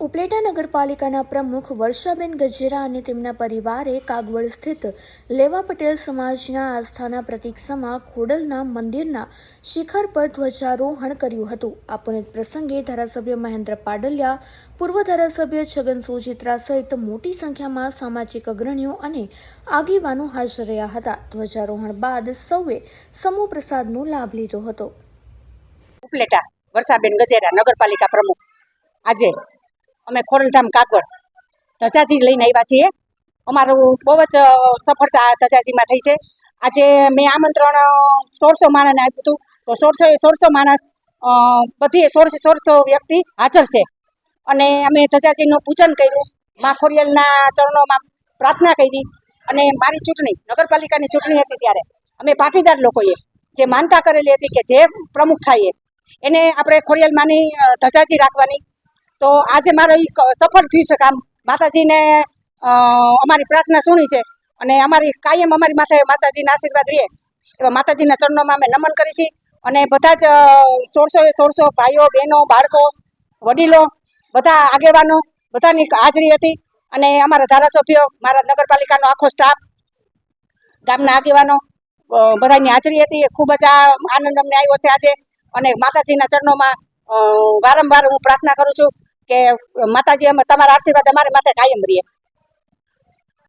ઉપલેટા નગરપાલિકાના પ્રમુખ વર્ષાબેન ગજેરા અને તેમના પરિવારે કાગવડ સ્થિત લેવા પટેલ સમાજના આસ્થાના પ્રતિક સમા ખોડલના મંદિરના શિખર પર ધ્વજારોહણ કર્યું હતું. આ પુનિત પ્રસંગે ધારાસભ્ય મહેન્દ્ર પાડલિયા, પૂર્વ ધારાસભ્ય છગન સુચિત્રા સહિત મોટી સંખ્યામાં સામાજિક અગ્રણીઓ અને આગેવાનો હાજર રહ્યા હતા. ધ્વજારોહણ બાદ સૌએ સમૂહ પ્રસાદનો લાભ લીધો હતો. ઉપલેટા વર્ષાબેન ગજેરા નગરપાલિકા પ્રમુખ. આજે અમે ખોરલધામ કાગળ ધજાજી લઈને આવ્યા છીએ. અમારું બહુ જ સફળતા ધજાજીમાં થઈ છે. આજે મેં આમંત્રણ સોળસો માણસને આપ્યું હતું. તો સોળસો સોળસો માણસ બધી સોળસો સોળસો વ્યક્તિ હાજર છે. અને અમે ધજાજીનું પૂજન કર્યું. મા ખોડિયાલના ચરણોમાં પ્રાર્થના કરી અને મારી ચૂંટણી નગરપાલિકાની ચૂંટણી હતી ત્યારે. અમે પાટીદાર લોકોએ જે માનતા કરેલી હતી કે જે પ્રમુખ થાય એને આપણે ખોડિયાલમાંની અ, ધજાજી રાખવાની તો આજે મારો એ સફળ થયું છે કામ માતાજીને અમારી પ્રાર્થના સુણી છે અને અમારી કાયમ અમારી માથે માતાજીના આશીર્વાદ રહે. એવા માતાજીના ચરણોમાં અમે નમન કરી છીએ અને બધા જ સોળસો એ સોળસો ભાઈઓ, બહેનો, બાળકો, વડીલો, બધા આગેવાનો, બધાની હાજરી હતી અને અમારા ધારાસભ્યો, મારા નગરપાલિકાનો આખો સ્ટાફ ગામના આગેવાનો બધાની હાજરી હતી. ખૂબ જ આ આનંદ અમને આવ્યો છે આજે અને માતાજીના ચરણોમાં વારંવાર હું પ્રાર્થના કરું છું કે માતાજી અમે તમારા આશીર્વાદ અમારે માથે કાયમ રહીએ.